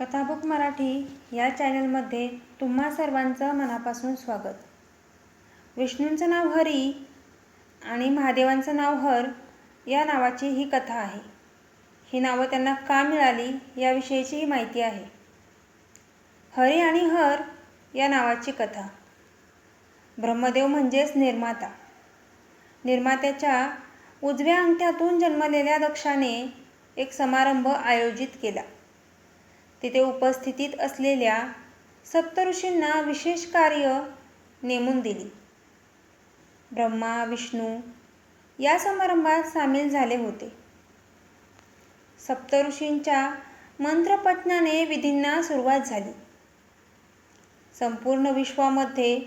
कथाबुक मराठी या चॅनलमध्ये तुम्हा सर्वांचं मनापासून स्वागत. विष्णूंचं नाव हरी आणि महादेवांचं नाव हर या नावाची ही कथा आहे. ही नावं त्यांना का मिळाली याविषयीची ही माहिती आहे. हरी आणि हर या नावाची कथा. ब्रह्मदेव म्हणजेच निर्माता. निर्मात्याच्या उजव्या अंगठ्यातून जन्मलेल्या दक्षाने एक समारंभ आयोजित केला. तिथे उपस्थितीत असलेल्या सप्तऋषींना विशेष कार्य नेमून दिली. ब्रह्मा विष्णू या समारंभात सामील झाले होते. सप्तऋषींच्या मंत्रपठणाने विधींना सुरुवात झाली. संपूर्ण विश्वामध्ये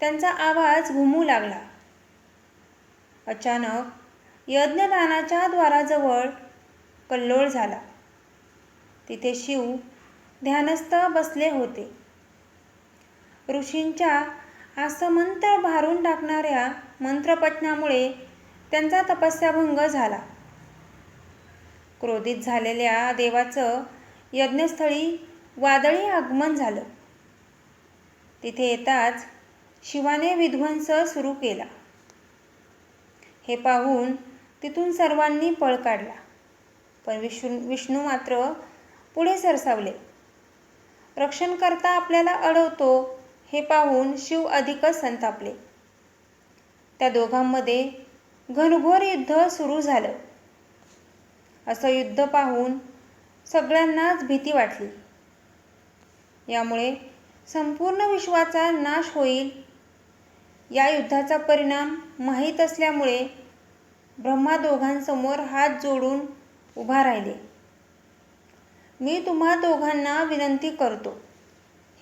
त्यांचा आवाज घुमू लागला. अचानक यज्ञदानाच्या द्वाराजवळ कल्लोळ झाला. तिथे शिव ध्यानस्थ बसले होते. ऋषींच्या आसमंत्र भारून टाकणाऱ्या मंत्रपठणामुळे त्यांचा तपस्याभंग झाला. क्रोधित झालेल्या देवाचं यज्ञस्थळी वादळी आगमन झालं. तिथे येताच शिवाने विध्वंस सुरू केला. हे पाहून तिथून सर्वांनी पळ काढला. पण विष्णू विष्णू मात्र पुढे सरसावले. रक्षणकर्ता आपल्याला अडवतो हे पाहून शिव अधिकच संतापले. त्या दोघांमध्ये घनघोर युद्ध सुरू झालं. असं युद्ध पाहून सगळ्यांनाच भीती वाटली. यामुळे संपूर्ण विश्वाचा नाश होईल. या युद्धाचा परिणाम माहीत असल्यामुळे ब्रह्मा दोघांसमोर हात जोडून उभा राहिले. मी तुम्हा दोघांना विनंती करतो.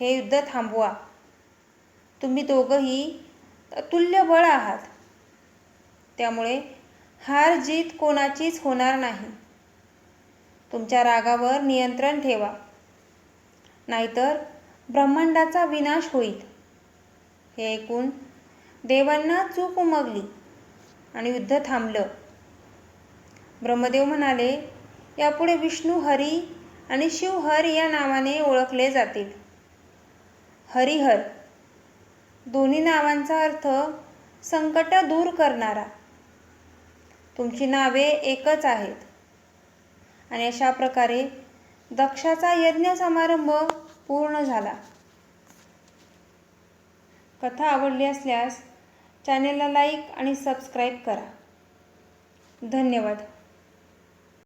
हे युद्ध थांबवा. तुम्ही दोघंही अतुल्य बळ आहात. त्यामुळे हार जीत कोणाचीच होणार नाही. तुमच्या रागावर नियंत्रण ठेवा. नाहीतर ब्रह्मांडाचा विनाश होईल. हे ऐकून देवांना चूक उमगली आणि युद्ध थांबलं. ब्रह्मदेव म्हणाले यापुढे विष्णू हरी आणि शिवहर या नावाने ओळखले जातील. हरिहर. दोन्ही नावांचा अर्थ संकट दूर करणारा. तुमची नावे एकच आहेत. आणि अशा प्रकारे दक्षाचा यज्ञ समारंभ पूर्ण झाला. कथा आवडली असल्यास चॅनेलला लाईक आणि सबस्क्राईब करा. धन्यवाद.